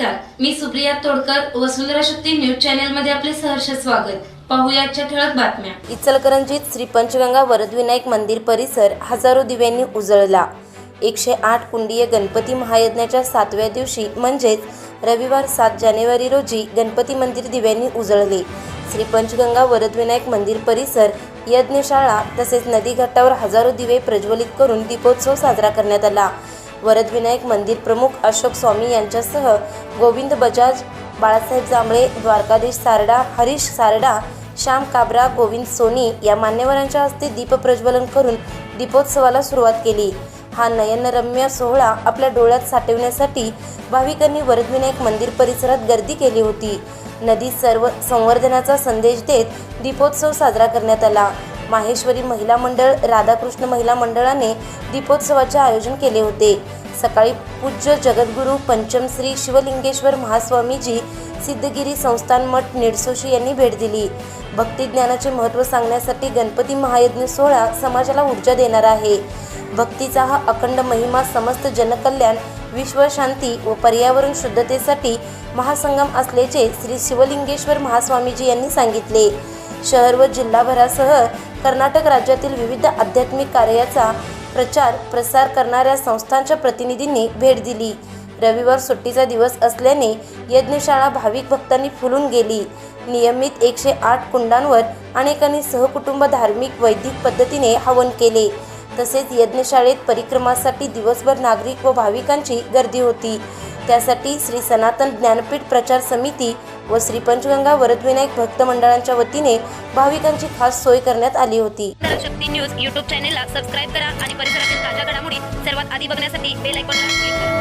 नमस्कार. मी सुप्रिया तोडकर वसुंधरा शक्ती न्यूज चॅनलमध्ये आपले सहर्ष स्वागत. पाहुयाच्या ठळक बातम्या. इचलकरंजीत श्री पंचगंगा वरदविनायक मंदिर परिसर हजारो दिव्यांनी उजळला. एकशे आठ कुंडीय गणपती महायज्ञाच्या सातव्या दिवशी म्हणजेच रविवार सात जानेवारी रोजी गणपती मंदिर दिव्यांनी उजळले. श्री पंचगंगा वरदविनायक मंदिर परिसर यज्ञशाळा तसेच नदीघाटावर हजारो दिवे प्रज्वलित करून दीपोत्सव साजरा करण्यात आला. वरदविनायक मंदिर प्रमुख अशोक स्वामी यांच्यासह गोविंद बजाज बाळासाहेब जांभळे द्वारकाधीश सारडा हरीश सारडा श्याम काबरा गोविंद सोनी या मान्यवरांच्या हस्ते दीपप्रज्वलन करून दीपोत्सवाला सुरुवात केली. हा नयनरम्य सोहळा आपल्या डोळ्यात साठवण्यासाठी भाविकांनी वरदविनायक मंदिर परिसरात गर्दी केली होती. नदी सर्व संवर्धनाचा संदेश देत दीपोत्सव साजरा करण्यात आला. माहेश्वरी महिला मंडळ राधाकृष्ण महिला मंडळाने दीपोत्सवाचे आयोजन केले होते. सकाळी पूज्य जगद्गुरू पंचमश्री शिवलिंगेश्वर महास्वामीजी सिद्धगिरी संस्थान मठ निडसोशी यांनी भेट दिली. भक्तिज्ञानाचे महत्त्व सांगण्यासाठी गणपती महायज्ञ सोहळा समाजाला ऊर्जा देणार आहे. भक्तीचा हा अखंड महिमा समस्त जनकल्याण विश्वशांती व पर्यावरण शुद्धतेसाठी महासंगम असल्याचे श्री शिवलिंगेश्वर महास्वामीजी यांनी सांगितले. शहर व जिल्हाभरासह कर्नाटक राज्यातील विविध आध्यात्मिक कार्याचा प्रचार प्रसार करणाऱ्या संस्थांच्या प्रतिनिधींनी भेट दिली. रविवार सुट्टीचा दिवस असल्याने यज्ञशाळा भाविक भक्तांनी फुलून गेली. नियमित एकशे आठ कुंडांवर अनेकांनी सहकुटुंब धार्मिक वैदिक पद्धतीने हवन केले. तसेच यज्ञशाळेत परिक्रमासाठी दिवसभर नागरिक व भाविकांची गर्दी होती. त्यासाठी श्री सनातन ज्ञानपीठ प्रचार समिती व श्री पंचगंगा वरदविनायक भक्त मंडळांच्या वतीने भाविकांची खास सोय करण्यात आली होती. शक्ती न्यूज यूट्यूब चॅनेलला सबस्क्राईब करा आणि परिसरातील ताज्या घडामोडी सर्वात आधी बघण्यासाठी बेल आयकॉनला क्लिक करा.